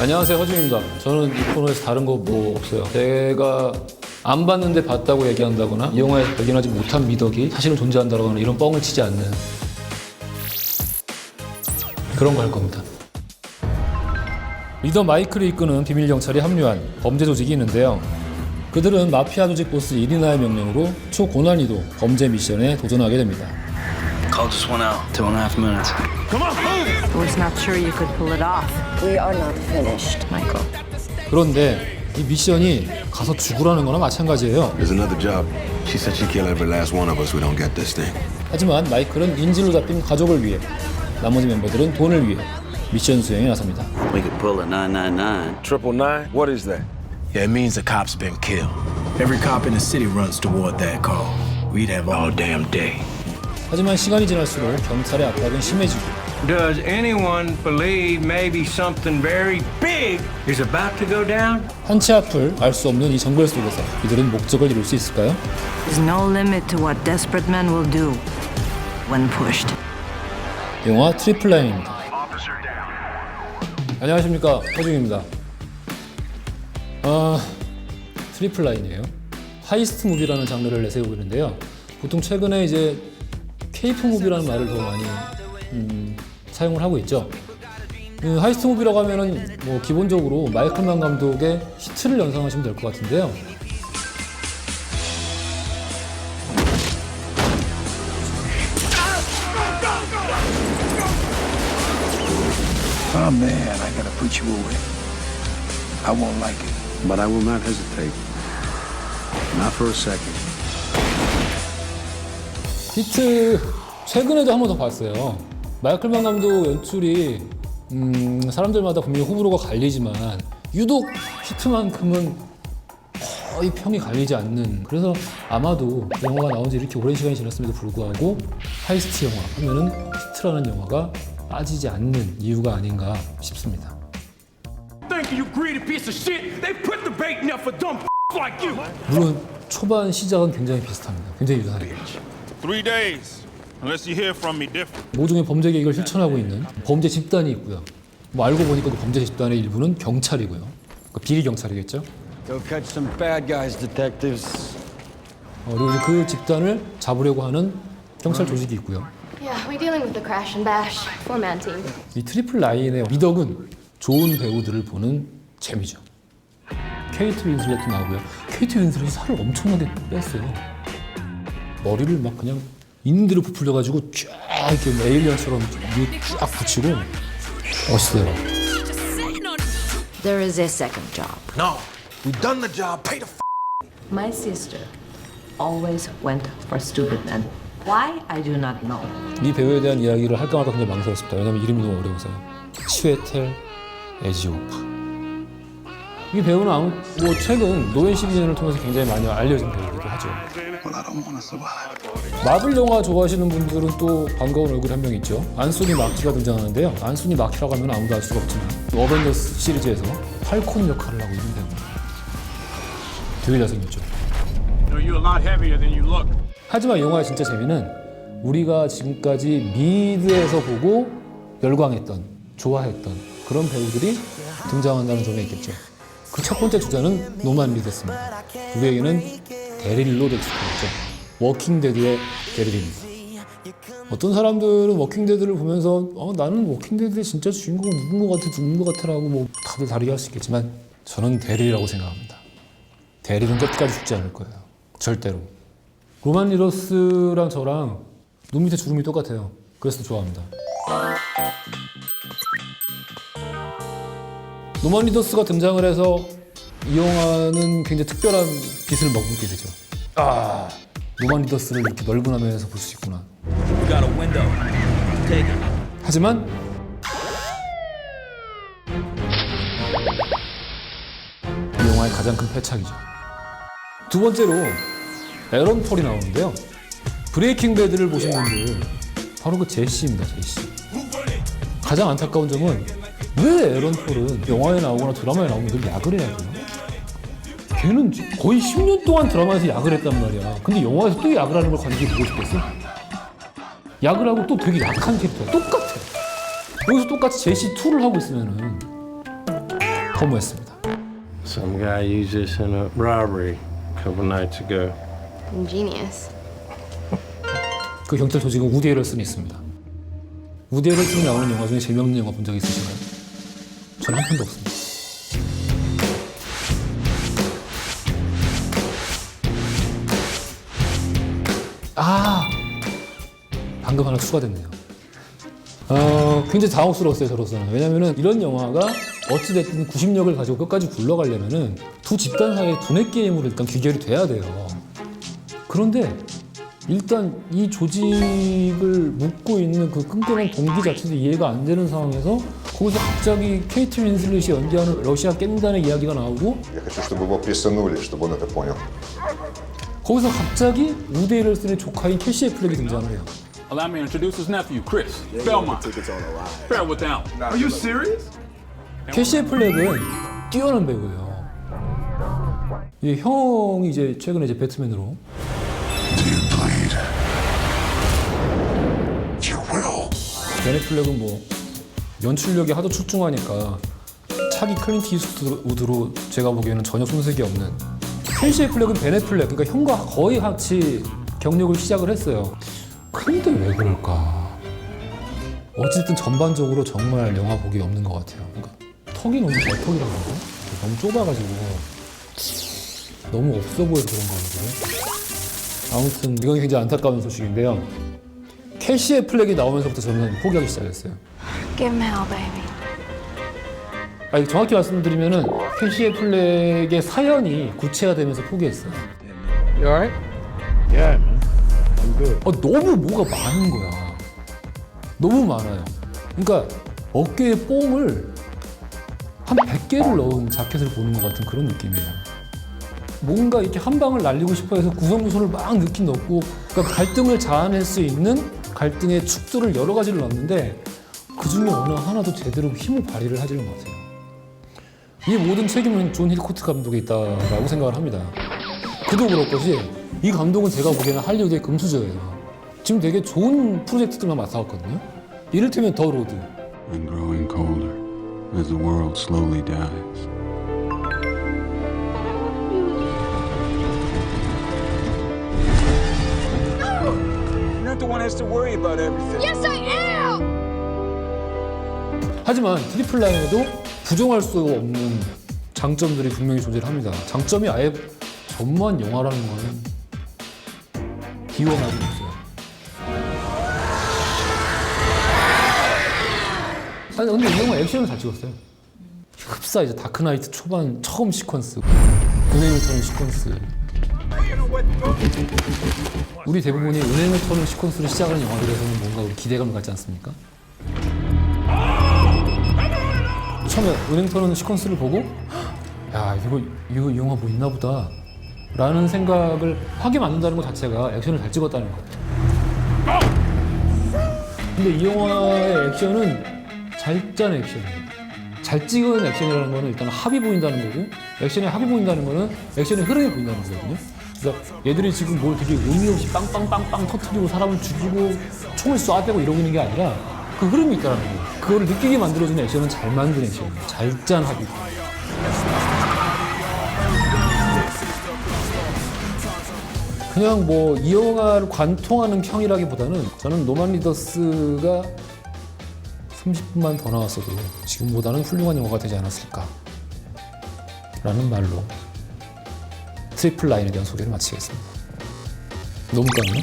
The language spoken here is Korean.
안녕하세요 허중입니다. 저는 이 코너에서 다른 거 뭐 없어요. 제가 안 봤는데 봤다고 얘기한다거나 이 영화에서 발견하지 못한 미덕이 사실은 존재한다거나 이런 뻥을 치지 않는 그런 거 할 겁니다. 리더 마이클이 이끄는 비밀 경찰이 합류한 범죄 조직이 있는데요. 그들은 마피아 조직 보스 이리나의 명령으로 초고난이도 범죄 미션에 도전하게 됩니다. Call just went out. Two and a half minutes. I was not sure you could pull it off, We are not finished. Michael. 그런데 이 미션이 가서 죽으라는 거나 마찬가지예요. There's another job. She said she'd kill every last one of us. We don't get this thing. 하지만 마이클은 인질로 잡힌 가족을 위해 나머지 멤버들은 돈을 위해 미션 수행에 나섭니다. We could pull a 999. Triple nine? What is that? Yeah, it means the cop's been killed. Every cop in the city runs toward that call. We'd have all damn day. 하지만 시간이 지날수록 경찰의 압박은 심해지고 Does anyone believe maybe something very big is about to go down? 한치 앞을 알 수 없는 이 정글 속에서 이들은 목적을 이룰 수 있을까요? There's no limit to what desperate men will do when pushed. 영화 트리플 라인입니다. 안녕하십니까 허중입니다. 아 트리플 라인이에요. 하이스트 무비라는 장르를 내세우고 있는데요. 보통 최근에 이제 케이프 무비라는 말을 더 많이 음, 사용을 하고 있죠. 그 하이스트 무비라고 하면은 뭐 기본적으로 마이클 만 감독의 히트를 연상하시면 될 것 같은데요. Oh man, I gotta put you away. I won't like it. But I will not hesitate. Not for a second. 히트 최근에도 한 번 더 봤어요. 마이클만 감독 연출이 음, 사람들마다 분명히 호불호가 갈리지만 유독 히트만큼은 거의 평이 갈리지 않는 그래서 아마도 영화가 나온 지 이렇게 오랜 시간이 지났음에도 불구하고 하이스트 영화 하면은 히트라는 영화가 빠지지 않는 이유가 아닌가 싶습니다. Thank you, you greedy piece of shit. They put the bait in there for dumb like you. 물론 초반 시작은 굉장히 비슷합니다. 굉장히 유사해요. Three days, unless you hear from me different. 모종의 범죄 계획을 실천하고 있는 범죄 집단이 있고요. 뭐 알고 보니까 그 범죄 집단의 일부는 경찰이고요. 그 비리 경찰이겠죠. Go catch some bad guys, detectives. 어, 그리고 이제 그 집단을 잡으려고 하는 경찰 조직이 있고요. Yeah, we're dealing with the crash and bash. Four man team. 이 트리플 라인의 미덕은 좋은 배우들을 보는 재미죠. 케이트 윈슬렛도 나오고요. 케이트 윈슬렛이 살을 엄청나게 뺐어요. 머리를 막 그냥 있는 대로 부풀려가지고 쫙 이렇게 뭐 에일리언처럼 위에 쫙 붙이고 멋있어요. There is a second job. No, we done the job. Pay the f- My sister always went for stupid men. Why? I do not know. 이 배우에 대한 이야기를 할까 말까 굉장히 망설였습니다. 왜냐면 이름이 너무 어려워서요. 치웨텔 에지오파. 이 배우는 아무 뭐 최근 노엔 시리즈를 통해서 굉장히 많이 알려진 배우기도 하죠. 마블 영화 좋아하시는 분들은 또 반가운 얼굴 한 명 있죠. 안소니 마키가 등장하는데요. 안소니 마키라고 하면 아무도 알 수가 없지만 어벤져스 시리즈에서 팔콘 역할을 하고 있는 배우. 되게 잘생겼죠. 하지만 이 영화의 진짜 재미는 우리가 지금까지 미드에서 보고 열광했던, 좋아했던 그런 배우들이 등장한다는 점에 있겠죠. 그 첫 번째 주자는 노만 리드였습니다. 우리에게는 데릴로 덱스터였죠. 워킹데드의 데릴입니다. 어떤 사람들은 워킹데드를 보면서 어, 나는 워킹데드의 진짜 주인공은 누군 것 같아, 누군 것 같아라고 뭐 다들 다르게 할 수 있겠지만 저는 데릴이라고 생각합니다. 데릴은 끝까지 죽지 않을 거예요. 절대로. 로만 리더스랑 저랑 눈 밑에 주름이 똑같아요. 그래서 좋아합니다. 로만 리더스가 등장을 해서 이 영화는 굉장히 특별한 빛을 머금게 되죠. 아, 로만 리더스를 이렇게 넓은 화면에서 볼 수 있구나. 하지만 이 영화의 가장 큰 패착이죠. 두 번째로 에런 폴이 나오는데요. 브레이킹 배드를 보신 분들 바로 그 제시입니다. 제시. 가장 안타까운 점은 왜 에런 폴은 영화에 나오거나 드라마에 나오면 늘 약을 해야 돼요? 걔는 거의 10년 동안 드라마에서 약을 했단 말이야. 근데 영화에서 또 약을 하는 걸 관객이 보고 싶겠어? 약을 하고 또 되게 약한 캐릭터야. 똑같아. 여기서 똑같이 제시 2를 하고 있으면은 허무했습니다. Some guy used this in a robbery a couple nights ago. Ingenious. 그 경찰 조직은 우디 에럴슨이 있습니다. 우디 에럴슨이 나오는 영화 중에 재미없는 영화 본 적 있으신가요? 저는 한 편도 없습니다. 아 방금 하나 추가됐네요. 어, 굉장히 당혹스러웠어요 저로서는 왜냐면은 이런 영화가 어찌됐든 구심력을 가지고 끝까지 굴러가려면은 두 집단 사이의 두뇌 게임으로 일단 귀결이 돼야 돼요. 그런데 일단 이 조직을 묶고 있는 그 끈끈한 동기 자체도 이해가 안 되는 상황에서 거기서 갑자기 케이트 윈슬릿이 연기하는 러시아 깽단의 이야기가 나오고 Я хочу, чтобы его присынули, чтобы он это понял. 거기서 갑자기 우드 에럴슨의 조카인 캐시 애플렉이 등장을 해요. Allow me to introduce his nephew, Chris Belmont. Bear with them. Are you serious? 캐시 애플렉은 뛰어난 배우예요. 이 형이 이제 최근에 이제 배트맨으로 베네 플렉은 뭐 연출력이 하도 출중하니까 차기 클린트 이스트우드로 제가 보기에는 전혀 손색이 없는 켄시 플렉은 베네 플렉 그러니까 형과 거의 같이 경력을 시작을 했어요. 근데 왜 그럴까? 어쨌든 전반적으로 정말 영화 보기 없는 것 같아요. 그러니까 턱이 너무 개턱이라고 그러고 너무 좁아가지고 너무 없어 보여서 그런 거거든요. 아무튼 이건 굉장히 안타까운 소식인데요. 캐시의 플렉이 나오면서부터 저는 포기하기 시작했어요. Give him hell, baby. 아니, 정확히 말씀드리면은 캐시의 플렉의 사연이 구체화되면서 포기했어요. You alright? 어, 너무 뭐가 많은 거야. 너무 많아요. 그러니까 어깨에 뽕을 한 100개를 넣은 자켓을 보는 것 같은 그런 느낌이에요. 뭔가 이렇게 한 방을 날리고 싶어 해서 구성요소를 막 넣긴 넣고 그러니까 갈등을 자아낼 수 있는 갈등의 축들을 여러 가지를 넣었는데 그 중에 어느 하나도 제대로 힘을 발휘를 하지를 못해요. 이 모든 책임은 존 힐코트 감독에 있다라고 생각을 합니다. 그도 그럴 것이 이 감독은 제가 보기에는 할리우드의 금수저예요. 지금 되게 좋은 프로젝트들만 맡아왔거든요. 이를테면 더 로드. And growing colder as the world slowly dies. You're not the one who has to worry about everything. Yes, I am! 하지만 트리플 라인에도 부정할 수 없는 장점들이 분명히 존재합니다. 장점이 아예 전무한 영화라는 거는 비워나고 있어요. 아니 근데 이 영화 액션을 잘 찍었어요. 흡사 이제 다크나이트 초반 처음 시퀀스, 은행을 터는 시퀀스. 우리 대부분이 은행을 터는 시퀀스로 시작하는 영화들에서는 뭔가 기대감을 갖지 않습니까? 처음에 은행 터는 시퀀스를 보고 야 이거 이거 이 영화 뭐 있나 보다. 라는 생각을 하게 만든다는 것 자체가 액션을 잘 찍었다는 거예요. 근데 이 영화의 액션은 잘 짠 액션이에요. 잘 찍은 액션이라는 거는 일단 합이 보인다는 거고 액션에 합이 보인다는 거는 액션의 흐름이 보인다는 거거든요. 그래서 얘들이 지금 뭘 되게 의미 없이 빵빵빵빵 터트리고 사람을 죽이고 총을 쏴대고 이러고 있는 게 아니라 그 흐름이 있다는 거예요. 그거를 느끼게 만들어주는 액션은 잘 만든 액션이에요. 잘짠 합이. 그냥 뭐 이 영화를 관통하는 평이라기보다는 저는 노만 리더스가 30분만 더 나왔어도 지금보다는 훌륭한 영화가 되지 않았을까 라는 말로 트리플 라인에 대한 소개를 마치겠습니다. 너무 깜네